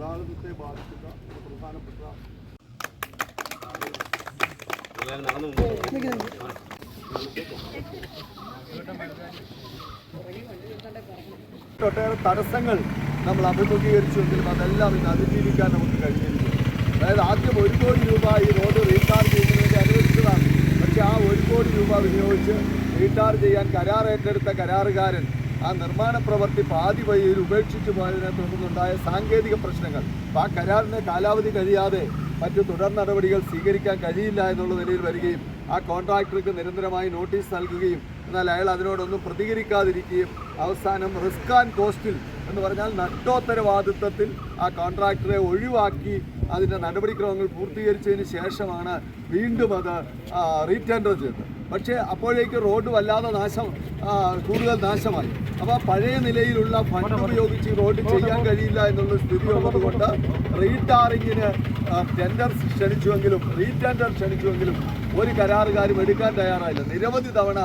ഗതാഗതത്തെ ബാധിക്കുന്ന ഒരു പ്രധാനപ്പെട്ട ഒട്ടേറെ തടസ്സങ്ങൾ നമ്മൾ അഭിമുഖീകരിച്ചുവെങ്കിലും അതെല്ലാം ഇന്ന് അതിജീവിക്കാൻ നമുക്ക് കഴിഞ്ഞിരുന്നു അതായത് ആദ്യം ഒരു കോടി രൂപ ഈ റോഡ് റീചാർജ് ചെയ്യുന്നതിന് വേണ്ടി അനുവദിച്ചതാണ്. പക്ഷേ ആ ഒരു കോടി രൂപ വിനിയോഗിച്ച് റീചാർജ് ചെയ്യാൻ കരാർ ഏറ്റെടുത്ത കരാറുകാരൻ ആ നിർമ്മാണ പ്രവൃത്തി പാതി വഴിയിൽ ഉപേക്ഷിച്ചു പോയതിനെ തുടർന്നുണ്ടായ സാങ്കേതിക പ്രശ്നങ്ങൾ. ആ കരാറിന് കാലാവധി കഴിയാതെ മറ്റു തുടർ നടപടികൾ സ്വീകരിക്കാൻ കഴിയില്ല എന്നുള്ള നിലയിൽ വരികയും ആ കോൺട്രാക്ടർക്ക് നിരന്തരമായി നോട്ടീസ് നൽകുകയും എന്നാൽ അയാൾ അതിനോടൊന്നും പ്രതികരിക്കാതിരിക്കുകയും അവസാനം റിസ്ക് ആൻഡ് കോസ്റ്റിൽ എന്ന് പറഞ്ഞാൽ നട്ടോത്തരവാദിത്വത്തിൽ ആ കോൺട്രാക്ടറെ ഒഴിവാക്കി അതിന്റെ നടപടിക്രമങ്ങൾ പൂർത്തീകരിച്ചതിന് ശേഷമാണ് വീണ്ടും അത് റീറ്റെൻഡർ ചെയ്തത്. പക്ഷേ അപ്പോഴേക്ക് റോഡ് വല്ലാതെ നാശം കൂടുതൽ നാശമായി. അപ്പോൾ പഴയ നിലയിലുള്ള ഫണ്ട് ഉപയോഗിച്ച് റോഡ് ചെയ്യാൻ കഴിയില്ല എന്നുള്ള സ്ഥിതി ഉള്ളതുകൊണ്ട് റീടാറിങ്ങിന് ടെൻഡർ ക്ഷണിച്ചുവെങ്കിലും റീടെൻഡർ ക്ഷണിച്ചുവെങ്കിലും ഒരു കരാറുകാരും എടുക്കാൻ തയ്യാറായില്ല. നിരവധി തവണ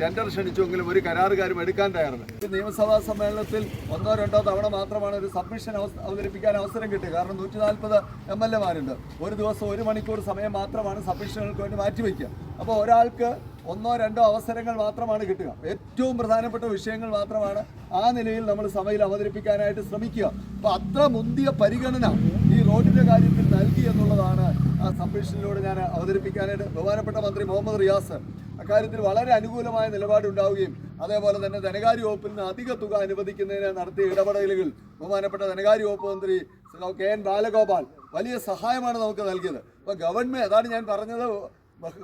ടെൻഡർ ക്ഷണിച്ചുവെങ്കിലും ഒരു കരാറുകാരും എടുക്കാൻ തയ്യാറില്ല. നിയമസഭാ സമ്മേളനത്തിൽ ഒന്നോ രണ്ടോ തവണ മാത്രമാണ് ഒരു സബ്മിഷൻ അവതരിപ്പിക്കാൻ അവസരം കിട്ടിയത്. കാരണം നൂറ്റി നാൽപ്പത് എം എൽ എമാരുണ്ട്. ഒരു ദിവസം ഒരു മണിക്കൂർ സമയം മാത്രമാണ് സബ്മിഷനുകൾക്ക് വേണ്ടി മാറ്റിവെക്കുക. അപ്പോൾ ഒരാൾക്ക് ഒന്നോ രണ്ടോ അവസരങ്ങൾ മാത്രമാണ് കിട്ടുക. ഏറ്റവും പ്രധാനപ്പെട്ട വിഷയങ്ങൾ മാത്രമാണ് ആ നിലയിൽ നമ്മൾ സഭയിൽ അവതരിപ്പിക്കാനായിട്ട് ശ്രമിക്കുക. അപ്പോൾ അത്ര മുന്തിയ പരിഗണന ഈ റോഡിന്റെ കാര്യത്തിൽ നൽകി എന്നുള്ളതാണ് ആ സബ്മിഷനിലൂടെ ഞാൻ അവതരിപ്പിക്കാനായിട്ട് ബഹുമാനപ്പെട്ട മന്ത്രി മുഹമ്മദ് റിയാസ് അക്കാര്യത്തിൽ വളരെ അനുകൂലമായ നിലപാടുണ്ടാവുകയും അതേപോലെ തന്നെ ധനകാര്യ വകുപ്പിൽ നിന്ന് അധിക തുക അനുവദിക്കുന്നതിന് നടത്തിയ ഇടപെടലുകൾ ബഹുമാനപ്പെട്ട ധനകാര്യ വകുപ്പ് മന്ത്രി കെ എൻ ബാലഗോപാൽ വലിയ സഹായമാണ് നമുക്ക് നൽകിയത്. അപ്പോൾ ഗവൺമെന്റ് അതാണ് ഞാൻ പറഞ്ഞത്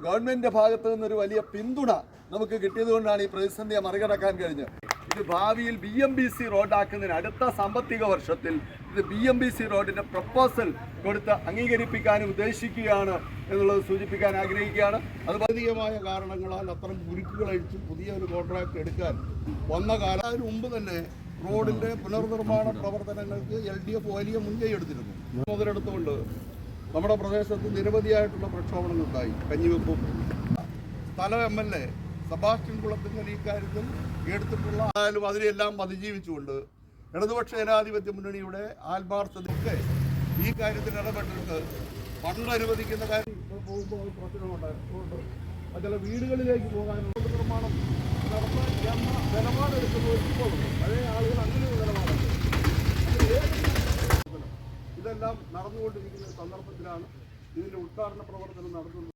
ഗവൺമെന്റിന്റെ ഭാഗത്തു നിന്നൊരു വലിയ പിന്തുണ നമുക്ക് കിട്ടിയതുകൊണ്ടാണ് ഈ പ്രതിസന്ധിയെ മറികടക്കാൻ കഴിഞ്ഞത്. ഇത് ഭാവിയിൽ ബി എം ബി സി റോഡാക്കുന്നതിന് അടുത്ത സാമ്പത്തിക വർഷത്തിൽ ഇത് ബി എം ബി സി റോഡിന്റെ പ്രപ്പോസൽ കൊടുത്ത് അംഗീകരിപ്പിക്കാനും ഉദ്ദേശിക്കുകയാണ് എന്നുള്ളത് സൂചിപ്പിക്കാൻ ആഗ്രഹിക്കുകയാണ്. അത് ഭൗതികമായ കാരണങ്ങളാൽ അത്തരം കുരുക്കുകൾ അഴിച്ച് പുതിയ ഒരു കോൺട്രാക്ട് എടുക്കാൻ വന്ന കാലം. മുമ്പ് തന്നെ റോഡിന്റെ പുനർനിർമ്മാണ പ്രവർത്തനങ്ങൾക്ക് എൽ ഡി എഫ് വലിയ മുൻകൈ എടുത്തിരുന്നു. മുതലെടുത്തുകൊണ്ട് നമ്മുടെ പ്രദേശത്ത് നിരവധിയായിട്ടുള്ള പ്രക്ഷോഭങ്ങളുണ്ടായി കഞ്ഞിവെപ്പും. സ്ഥലം എം എൽ എ സബാസ്റ്റ്യൻ ഈ കാര്യത്തിൽ എടുത്തിട്ടുള്ള ആയാലും അതിനെല്ലാം അതിജീവിച്ചുകൊണ്ട് ഇടതുപക്ഷ ജനാധിപത്യ മുന്നണിയുടെ ആത്മാർത്ഥതയൊക്കെ ഈ കാര്യത്തിൽ ഇടപെട്ടിട്ട് ഫണ്ട് അനുവദിക്കുന്ന കാര്യം പോകുമ്പോൾ അത് ചില വീടുകളിലേക്ക് പോകാനുള്ള നിർമ്മാണം നടത്താൻ എന്ന നിലപാടെടുക്കുന്നത് ഇപ്പോഴുണ്ട്. പഴയ ആളുകൾ അങ്ങനെ ഒരു നിലപാടുണ്ട് ഇതെല്ലാം നടന്നുകൊണ്ടിരിക്കുന്ന സന്ദർഭത്തിലാണ് ഇതിന്റെ ഉദ്ഘാടന പ്രവർത്തനം നടത്തുന്നത്